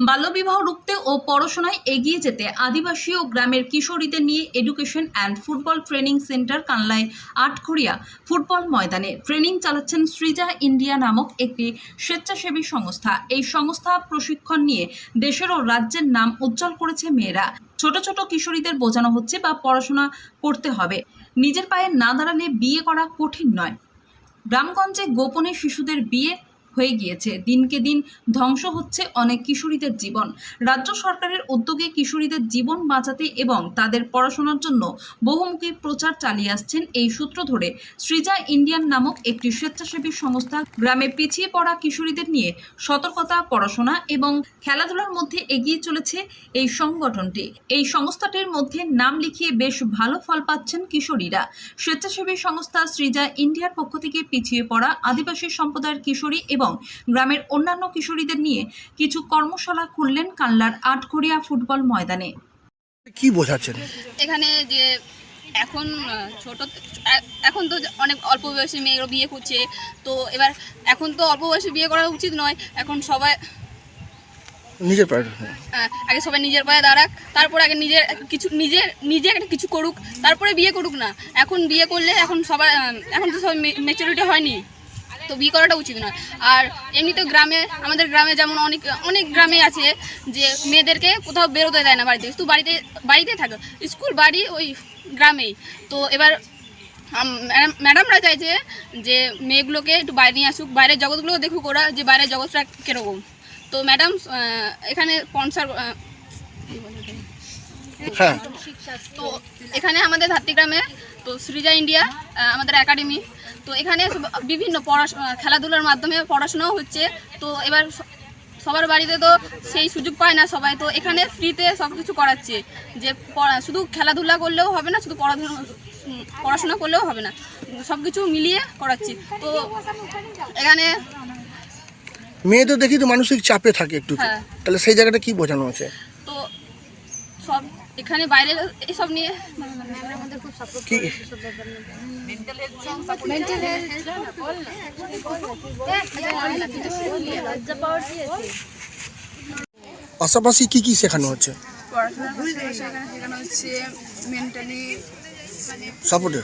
বাল্যবিবাহ রুখতে ও পড়াশোনায় এগিয়ে যেতে আদিবাসী ও গ্রামের কিশোরীদের নিয়ে education and football training centre কানলায় Atkhoria football ময়দানে ট্রেনিং চালাচ্ছেন সৃজা ইন্ডিয়া নামক একটি স্বেচ্ছাসেবী সংস্থা। এই সংস্থা প্রশিক্ষণ নিয়ে দেশের ও রাজ্যের নাম উজ্জ্বল করেছে মেয়েরা। ছোট ছোট কিশোরীদের বোঝানো হচ্ছে বা পড়াশোনা করতে হবে। নিজের পায়ে না দাঁড়ালে বিয়ে করা কঠিন নয়। গ্রামগঞ্জে গোপনে শিশুদের বিয়ে হয়ে গিয়েছে। দিনকে দিন ধ্বংস হচ্ছে অনেক কিশোরীদের জীবন। রাজ্য সরকারের উদ্যোগে কিশোরীদের জীবন বাঁচাতে এবং তাদের পড়াশোনার জন্য বহুমুখী প্রচার চালিয়ে আসছেন এই সূত্র ধরে সৃজা ইন্ডিয়ান নামক একটি স্বেচ্ছাসেবী সংস্থা গ্রামে পিছিয়ে পড়া কিশোরীদের নিয়ে সতর্কতা, পড়াশোনা এবং খেলাধুলার মধ্যে এগিয়ে চলেছে এই সংগঠনটি। এই সংস্থাটির মধ্যে নাম লিখিয়ে বেশ ভালো ফল পাচ্ছেন কিশোরীরা। স্বেচ্ছাসেবী সংস্থা সৃজা ইন্ডিয়ার পক্ষ থেকে পিছিয়ে পড়া আদিবাসী সম্প্রদায়ের কিশোরী এবং গ্রামের অন্যান্য কিশোরীদের নিয়ে কিছু কর্মশালা খুললেন কানলার আটঘরিয়া ফুটবল ময়দানে। কি বোঝাচ্ছেন? এখানে যে এখন ছোট এখন তো অনেক অল্প বয়সী মেয়েরও বিয়ে করছে তো এবার এখন তো অল্প বয়সে বিয়ে করা উচিত নয় এখন সবাই নিজের পায়ে হ্যাঁ। আগে সবাই নিজের পায়ে দাঁড়াক তারপর আগে নিজের কিছু নিজের নিজে একটা কিছু করুক তারপরে বিয়ে করুক না। এখন বিয়ে করলে এখন সবাই এখন তো সবাই মেচুরিটি হয়নি। তো বিয়ে করাটা উচিত নয়। আর এমনিতে গ্রামে আমাদের গ্রামে যেমন অনেক অনেক গ্রামে আছে যে মেয়েদেরকে কোথাও বেরোতে দেয় না বাড়িতে। শুধু বাড়িতে বাড়িতেই থাকে। স্কুল বাড়ি ওই গ্রামেই। তো এবার ম্যাডাম- ম্যাডামরা চাইছে যে মেয়েগুলোকে একটু বাইরে নিয়ে আসুক। বাইরের জগৎগুলো দেখুক ওরা যে বাইরের জগৎটা কীরকম। তো ম্যাডাম এখানে স্পন্সার হ্যাঁ। তো এখানে আমাদের ধাত্রীগ্রামে তো সৃজা ইন্ডিয়া আমাদের একাডেমি তো এখানে বিভিন্ন পড়াশোনা খেলাধুলার মাধ্যমে পড়াশোনাও হচ্ছে। তো এবার সবার বাড়িতে তো সেই সুযোগ পায় না সবাই। তো এখানে ফ্রিতে সব কিছু করাচ্ছে। যে পড়া- শুধু খেলাধুলা করলেও হবে না শুধু পড়াধুলা পড়াশোনা করলেও হবে না। সব কিছু মিলিয়ে করাচ্ছি। তো এখানে মেয়েদের দেখি তো মানসিক চাপে থাকে একটু। হ্যাঁ। তাহলে সেই জায়গাটা কি বোঝানো আছে? তো সব এখানে বাইরে এসব নিয়ে পাশাপাশি কি কি শেখানো হচ্ছে? সাপোর্টার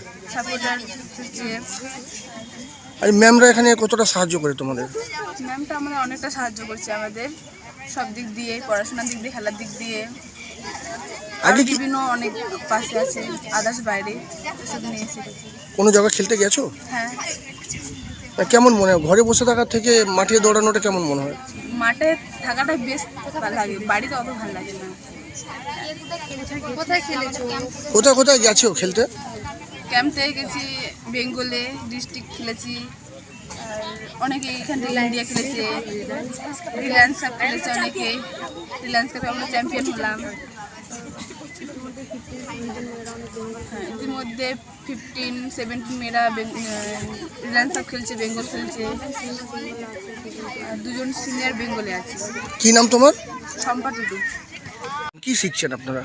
আর ম্যামরা এখানে কতটা সাহায্য করে তোমাদের? ম্যামটা আমাদের অনেকটা সাহায্য করছে আমাদের। সব দিক দিয়ে পড়াশোনার দিক দিয়ে খেলার দিক দিয়ে। আগে কি বিভিন্ন অনেক পাশে আছে আদার্স বাইরে সব নিয়ে শিখেছি কোনো জায়গায় খেলতে গেছো? হ্যাঁ। তা কেমন মনে হয়? ঘরে বসে থাকার থেকে মাঠে দৌড়ানোটা কেমন মনে হয়? মাঠে থাকাটা বেশ ভালো লাগে বাড়িতে অত ভালো লাগে না। কোথায় খেলেছো? কোথায় কোথায় গেছো খেলতে? ক্যাম্প থেকে গেছি বেঙ্গলে ডিস্ট্রিক্ট খেলেছি অনেকে এখান থেকে ইন্ডিয়া খেলেছে রিলায়েন্স কাপ খেলেছে অনেকে। রিলায়েন্স কাপে আমরা চ্যাম্পিয়ন হলাম। ইতিমধ্যে ফিফটিন সেভেন্টিন মেয়েরা রিলায়েন্স কাপ খেলছে বেঙ্গল খেলছে। দুজন সিনিয়র বেঙ্গলে আছে। কি নাম তোমার? শম্পা টুডু। কি শিখছেন আপনারা?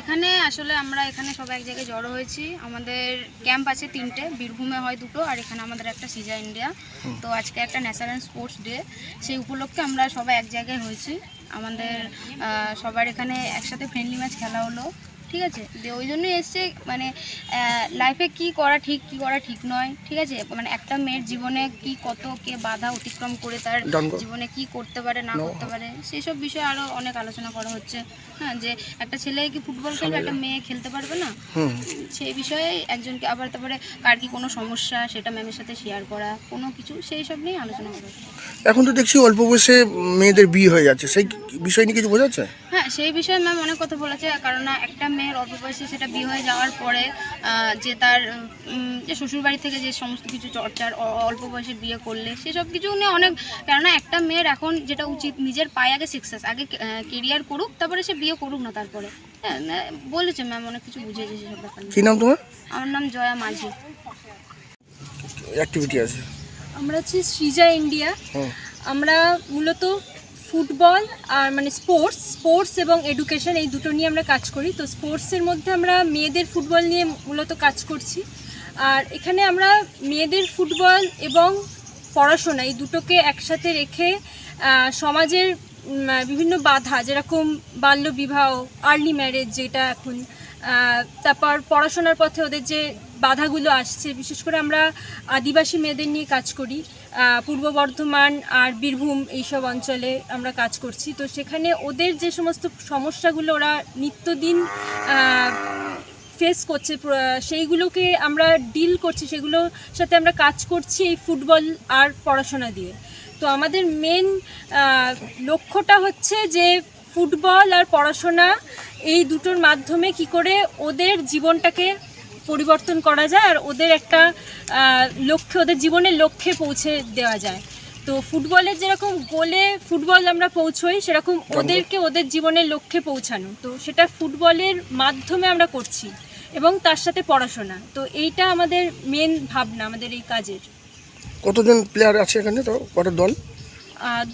এখানে আসলে আমরা এখানে সব এক জায়গায় জড়ো হয়েছি। আমাদের ক্যাম্প আছে তিনটে বীরভূমে হয় দুটো আর এখানে আমাদের একটা সিজা ইন্ডিয়া। তো আজকে একটা ন্যাশনাল স্পোর্টস ডে। সেই উপলক্ষে আমরা সবাই এক জায়গায় হয়েছি। আমাদের সবার এখানে একসাথে ফ্রেন্ডলি ম্যাচ খেলা হলো। ঠিক আছে? যে ওই জন্যই এসছে মানে লাইফে কি করা ঠিক কি করা ঠিক নয় ঠিক আছে? মানে একটা মেয়ের জীবনে কি কত কে বাধা অতিক্রম করে তার জীবনে কি করতে পারে না করতে পারে সেই সব বিষয়ে আরও অনেক আলোচনা করা হচ্ছে। হ্যাঁ যে একটা ছেলে কি ফুটবল খেলবে একটা মেয়ে খেলতে পারবে না? সেই বিষয়ে একজনকে আবার তারপরে কার কি কোনো সমস্যা সেটা ম্যামের সাথে শেয়ার করা কোনো কিছু সেই সব নিয়ে আলোচনা করা হচ্ছে। এখন তো দেখছি অল্প বয়সে মেয়েদের বিয়ে হয়ে যাচ্ছে সেই বিষয় নিয়ে কিছু বোঝাচ্ছে হ্যাঁ সেই বিষয়ে ম্যাম অনেক কথা বলেছে কারণ না একটা মেয়ের অল্প বয়সে সেটা বিয়ে হয়ে যাওয়ার পরে যে তার যে শ্বশুরবাড়ি থেকে যে সমস্ত কিছু চর্চার অ- অল্প বয়সে বিয়ে করলে সেসব কিছু নিয়ে অনেক কেননা একটা মেয়ের এখন যেটা উচিত নিজের পায়ে আগে সাকসেস আগে কেরিয়ার করুক তারপরে সে বিয়ে করুক না তারপরে। হ্যাঁ বলেছে ম্যাম অনেক কিছু বুঝিয়েছে সেসব ব্যাপার। কি নাম তোমার? আমার নাম জয়া মাঝি। অ্যাক্টিভিটি আছে। আমরা হচ্ছে সৃজা ইন্ডিয়া। আমরা মূলত ফুটবল আর মানে স্পোর্টস স্পোর্টস এবং এডুকেশন এই দুটো নিয়ে আমরা কাজ করি। তো স্পোর্টসের মধ্যে আমরা মেয়েদের ফুটবল নিয়ে মূলত কাজ করছি। আর এখানে আমরা মেয়েদের ফুটবল এবং পড়াশোনা এই দুটোকে একসাথে রেখে সমাজের বিভিন্ন বাধা যেরকম বাল্যবিবাহ আর্লি ম্যারেজ যেটা এখন তারপর পড়াশোনার পথে ওদের যে বাধাগুলো আসছে, বিশেষ করে আমরা আদিবাসী মেয়েদের নিয়ে কাজ করি। পূর্ব বর্ধমান আর বীরভূম এইসব অঞ্চলে আমরা কাজ করছি। তো সেখানে ওদের যে সমস্ত সমস্যাগুলো ওরা নিত্যদিন ফেস করছে সেইগুলোকে আমরা ডিল করছি, সেগুলোর সাথে আমরা কাজ করছি এই ফুটবল আর পড়াশোনা দিয়ে। তো আমাদের মেন লক্ষ্যটা হচ্ছে যে ফুটবল আর পড়াশোনা এই দুটোর মাধ্যমে কি করে ওদের জীবনটাকে পরিবর্তন করা যায় আর ওদের একটা লক্ষ্যে ওদের জীবনের লক্ষ্যে পৌঁছে দেওয়া যায়। তো ফুটবলের যেরকম গোলে ফুটবল আমরা পৌঁছোই সেরকম ওদেরকে ওদের জীবনের লক্ষ্যে পৌঁছানো। তো সেটা ফুটবলের মাধ্যমে আমরা করছি এবং তার সাথে পড়াশোনা। তো এইটা আমাদের মেন ভাবনা আমাদের এই কাজের। কতজন প্লেয়ার আছে এখানে তো কটা দল?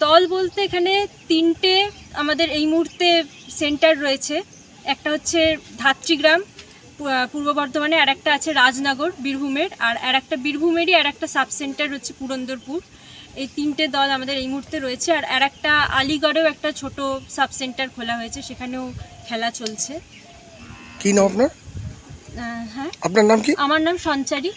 দল বলতে এখানে তিনটে আমাদের এই মুহূর্তে সেন্টার রয়েছে। একটা হচ্ছে ধাত্রীগ্রাম পূর্ব বর্ধমানে আর একটা আছে রাজনগর বীরভূমের আর আর একটা বীরভূমেরই আর একটা সাব সেন্টার হচ্ছে পুরন্দরপুর। এই তিনটে দল আমাদের এই মুহূর্তে রয়েছে আর আর একটা আলিগড়েও একটা ছোট সাব সেন্টার খোলা হয়েছে সেখানেও খেলা চলছে। কি নাম আপনার? হ্যাঁ। আপনার নাম কি? আমার নাম সঞ্চারী।